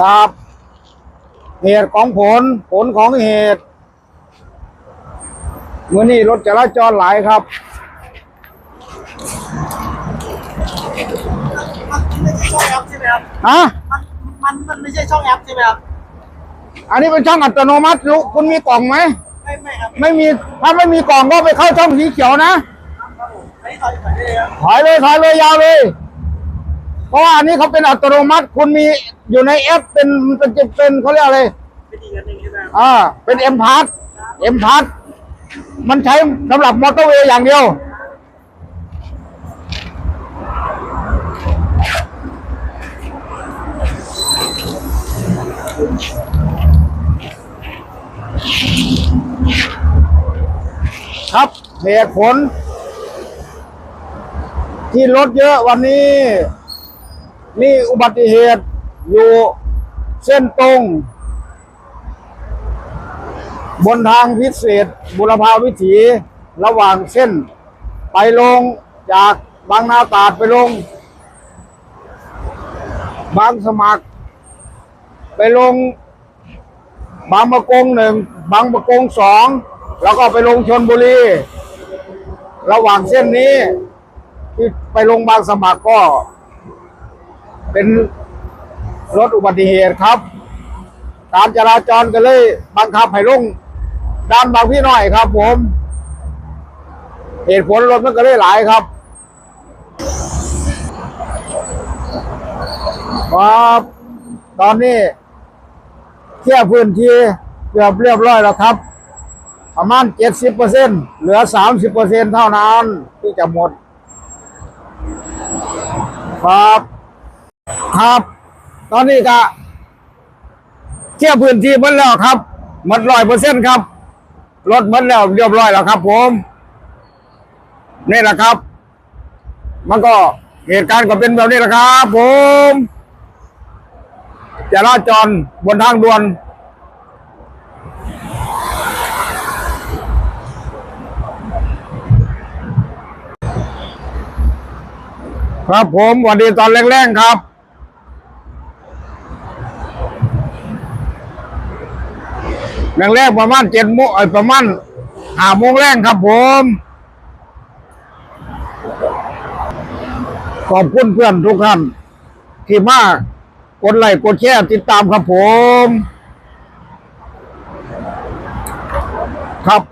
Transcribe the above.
ครับ เหตุของผล ผลของเหตุเมื่อนี้รถจราจรหลายครับ มันไม่ใช่ช่องแอปใช่ไหมครับ ฮะ มันมันมันไม่ใช่ช่องแอปใช่ไหมครับ อันนี้เป็นช่องอัตโนมัติลูกคุณมีกล่องไหม ไม่ไม่ครับไม่มี ถ้าไม่มีกล่องก็ไปเข้าช่องสีเขียวนะ ครับผมอันนี้ต่อยต่อยได้เลยครับ ถอยเลยถอยเลยยาวเลย เพราะว่าอันนี้เขาเป็นอัตโนมัติ คุณมีอยู่ในแอปเป็นเป็นเป็นเขาเรียกอะไรไม่ดีกันเองใช่ไหมครับอ่าเป็นเอ็มพาร์เอ็มพาร์มันใช้สำหรับมอเตอร์เวย์อย่างเดียวครับเหตุผล ที่รถเยอะวันนี้ มีอุบัติเหตุอยู่เส้นตรง บนทางพิเศษบุรพาวิถีระหว่างเส้น ไปลงจากบางนาตราดไปลง บางสมัคร ไปลง บางประกงหนึ่งบางประกงสองแล้วก็ไปลงชนบุรี ระหว่างเส้นนี้ ที่ไปลงบางสมัครก็ เป็นรถอุบัติเหตุครับ การจราจรก็เลยบังคับให้ลงด้านบางพี่น้อยครับ ผม เหตุผลรถมันก็เลยหลายครับครับตอนนี้เที่ยพื้นที่เกือบเรียบร้อยแล้วครับ ประมาณเจ็ดสิบเปอร์เซ็นเหลือสามสิบเปอร์เซ็นเท่านั้นที่จะหมด ครับ ครับ ตอนนี้ก็เที่ยวพื้นที่หมดแล้วครับหมดร้อยเปอร์เซ็นต์ครับรถหมดแล้วเรียบร้อยแล้วครับ ผมนี่แหละครับ มันก็เหตุการณ์ก็เป็นแบบนี้แหละครับ ผมจราจรบนทางด่วนครับผมสวัสดีตอนแรกๆครับ แรกๆประมาณเจ็ดโมงเอ้ยประมาณห้าโมงแรงครับผม ขอบคุณเพื่อนทุกท่าน ที่มากกดไลค์กดแชร์ติดตามครับผม ครับ